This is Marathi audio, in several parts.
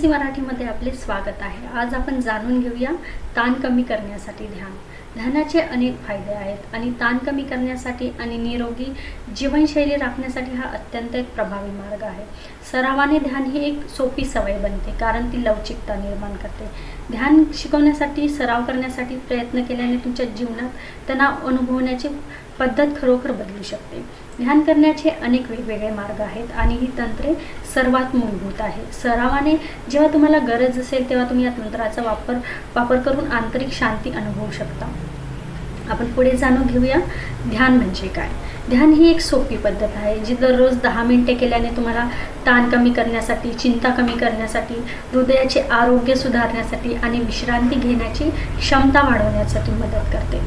सी मराठीमध्ये आपले स्वागत आहे. आज आपण जाणून घेऊया ताण कमी करण्यासाठी ध्यान. ध्यानाचे अनेक फायदे आहेत आणि ताण कमी करण्यासाठी आणि निरोगी जीवनशैली राखण्यासाठी हा अत्यंत एक प्रभावी मार्ग आहे. सरावाने ध्यान ही एक सोपी सवय बनते कारण ती लवचिकता निर्माण करते. ध्यान शिकवण्यासाठी सराव करण्यासाठी प्रयत्न केल्याने तुमच्या जीवनात तणाव अनुभवण्याची पद्धत खरोखर बदलू शकते. ध्यान करण्याचे अनेक वेगवेगळे मार्ग आहेत आणि ही तंत्रे सर्वात मूलभूत आहे. सरावाने जेव्हा तुम्हाला गरज असेल तेव्हा तुम्ही या तंत्राचा वापर वापर करून आंतरिक शांती अनुभवू शकता. आपण पुढे जाणून घेऊया ध्यान म्हणजे काय? ध्यान ही एक सोपी पद्धत आहे जी दररोज दहा मिनिटे केल्याने तुम्हाला ताण कमी करण्यासाठी चिंता कमी करण्यासाठी हृदयाचे आरोग्य सुधारण्यासाठी आणि विश्रांती घेण्याची क्षमता वाढवण्यासाठी मदत करते.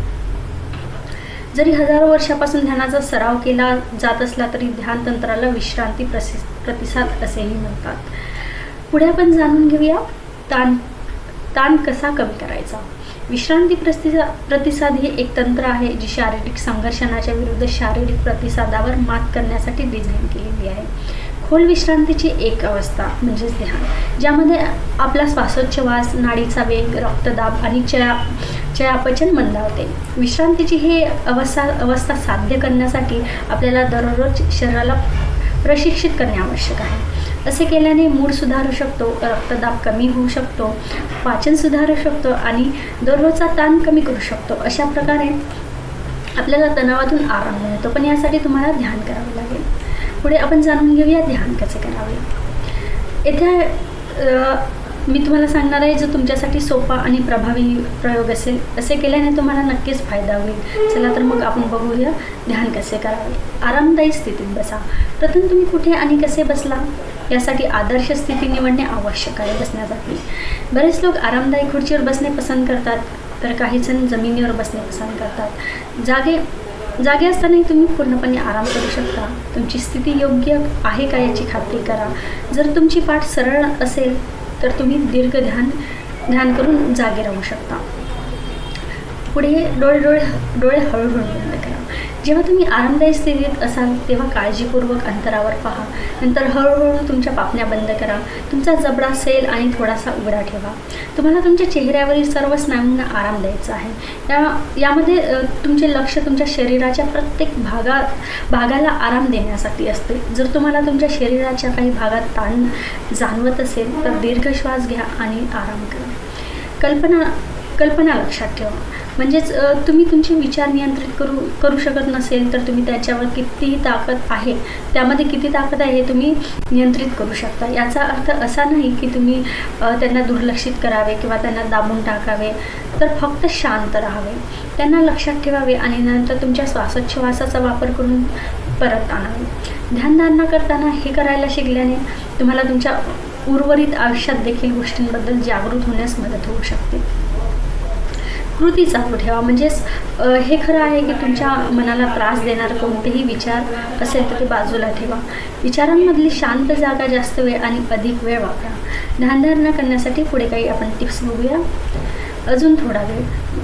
जरी हजारो वर्षापासून ध्यानाचा सराव केला जात असला तरी ध्यान तंत्राला विश्रांती प्रसि प्रतिसाद असेही म्हणतात. पुढे आपण जाणून घेऊया ताण ताण कसा कमी करायचा? विश्रांती प्रतिसा प्रतिसाद हे एक तंत्र आहे जी शारीरिक संघर्षणाच्या विरुद्ध शारीरिक प्रतिसादावर मात करण्यासाठी डिझाईन केलेली आहे. खोल विश्रांतीची एक अवस्था म्हणजेच ध्यान ज्यामध्ये आपला श्वासोच्छवास नाडीचा वेग रक्तदाब आणि चया चयापचन मंदावते. विश्रांतीची ही अवस्था अवस्था साध्य करण्यासाठी आपल्याला दररोज शरीराला प्रशिक्षित करणे आवश्यक आहे. असे केल्याने मूड सुधारू शकतो रक्तदाब कमी होऊ शकतो पाचन सुधारू शकतो आणि दररोजचा ताण कमी करू शकतो. अशा प्रकारे आपल्याला तणावातून आराम मिळतो. पण यासाठी तुम्हाला ध्यान करावे लागेल. पुढे आपण जाणून घेऊया ध्यान कसे करावे. येथे मी तुम्हाला सांगणार आहे जो तुमच्यासाठी सोपा आणि प्रभावी प्रयोग असेल असे केल्याने तुम्हाला नक्कीच फायदा होईल. चला तर मग आपण बघूया ध्यान कसे करावे. आरामदायी स्थितीत बसा. प्रथम तुम्ही कुठे आणि कसे बसला? यासाठी आदर्श स्थिती निवडणे आवश्यक आहे बसण्यासाठी. बरेच लोक आरामदायी खुर्चीवर बसणे पसंत करतात तर काही जण जमिनीवर बसणे पसंत करतात. जागे जागे असतानाही तुम्ही पूर्णपणे आराम करू शकता. तुमची स्थिती योग्य आहे का याची खात्री करा. जर तुमची पाठ सरळ असेल तर तुम्ही दीर्घ ध्यान ध्यान करून जागे राहू शकता. पुढे डोळे डोळे डोळे हळूहळू बंद करा. जेव्हा तुम्ही आरामदायी स्थितीत असाल तेव्हा काळजीपूर्वक अंतरावर पहा. नंतर हळूहळू तुमच्या पापण्या बंद करा. तुमचा जबडा सेल आणि थोडासा उघडा ठेवा. तुम्हाला तुमच्या चेहऱ्यावरील सर्व स्नायूंना आराम द्यायचा आहे. या यामध्ये तुमचे लक्ष तुमच्या शरीराच्या प्रत्येक भागा भागाला आराम देण्यासाठी असते. जर तुम्हाला तुमच्या शरीराच्या काही भागात ताण जाणवत असेल तर दीर्घ श्वास घ्या आणि आराम करा. कल्पना कल्पना लक्षात ठेवा. म्हणजेच तुम्ही तुमचे विचार नियंत्रित करू करू शकत नसेल तर तुम्ही त्याच्यावर कितीही ताकद आहे त्यामध्ये किती ताकद आहे हे तुम्ही नियंत्रित करू शकता. याचा अर्थ असा नाही की तुम्ही त्यांना दुर्लक्षित करावे किंवा त्यांना दाबून टाकावे तर फक्त शांत राहावे. त्यांना लक्षात ठेवावे आणि नंतर तुमच्या श्वासोच्छवासाचा वापर करून परत आणावे. ध्यानधारणा करताना हे करायला शिकल्याने तुम्हाला तुमच्या उर्वरित आयुष्यात देखील गोष्टींबद्दल जागृत होण्यास मदत होऊ शकते. कृती चालू ठेवा. म्हणजेच हे खरं आहे की तुमच्या मनाला त्रास देणारे कोणतेही विचार असेल तर ते बाजूला ठेवा. विचारांमधली शांत जागा जास्त वेळ आणि अधिक वेळ वापरा. ध्यानधारणा करण्यासाठी पुढे काही आपण टिप्स बघूया. अजून थोडा वेळ.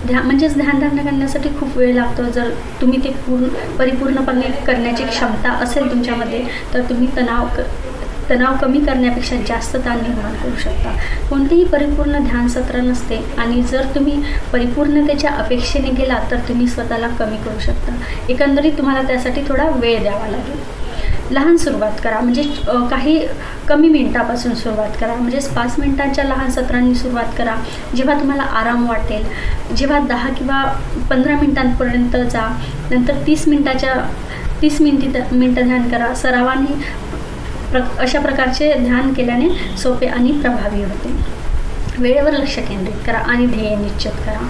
ध्या म्हणजेच ध्यानधारणा करण्यासाठी खूप वेळ लागतो. जर तुम्ही ते पूर्ण परिपूर्णपणे करण्याची क्षमता असेल तुमच्यामध्ये तर तुम्ही तणाव क तणाव कमी करण्यापेक्षा जास्त ताण निर्माण करू शकता. कोणतेही परिपूर्ण ध्यान सत्र नसते आणि जर तुम्ही परिपूर्णतेच्या अपेक्षेने गेला तर तुम्ही स्वतःला कमी करू शकता. एकंदरीत तुम्हाला त्यासाठी थोडा वेळ द्यावा लागेल. लहान सुरुवात करा. म्हणजे काही कमी मिनटापासून सुरुवात करा. म्हणजेच पाच मिनटांच्या लहान सत्रांनी सुरुवात करा. जेव्हा तुम्हाला आराम वाटेल जेव्हा दहा किंवा पंधरा मिनटांपर्यंत जा नंतर तीस मिनटाच्या तीस मिनिटी मिनटं ध्यान करा. सरावाने प्र अशा प्रकारचे ध्यान केल्याने सोपे आणि प्रभावी होते. वेळेवर लक्ष केंद्रित करा आणि ध्येय निश्चित करा.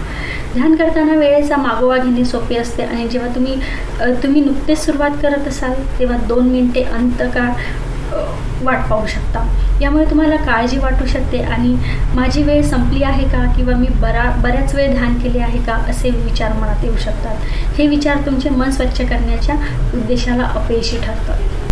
ध्यान करताना वेळेचा मागोवा घेणे सोपे असते आणि जेव्हा तुम्ही तुम्ही नुकतेच सुरुवात करत असाल तेव्हा दोन मिनटे अंतकाळ वाट पाहू शकता. यामुळे तुम्हाला काळजी वाटू शकते आणि माझी वेळ संपली आहे का किंवा मी बरा बऱ्याच वेळ ध्यान केले आहे का असे विचार मनात येऊ शकतात. हे विचार तुमचे मन स्वच्छ करण्याच्या उद्देशाला अपयशी ठरतात.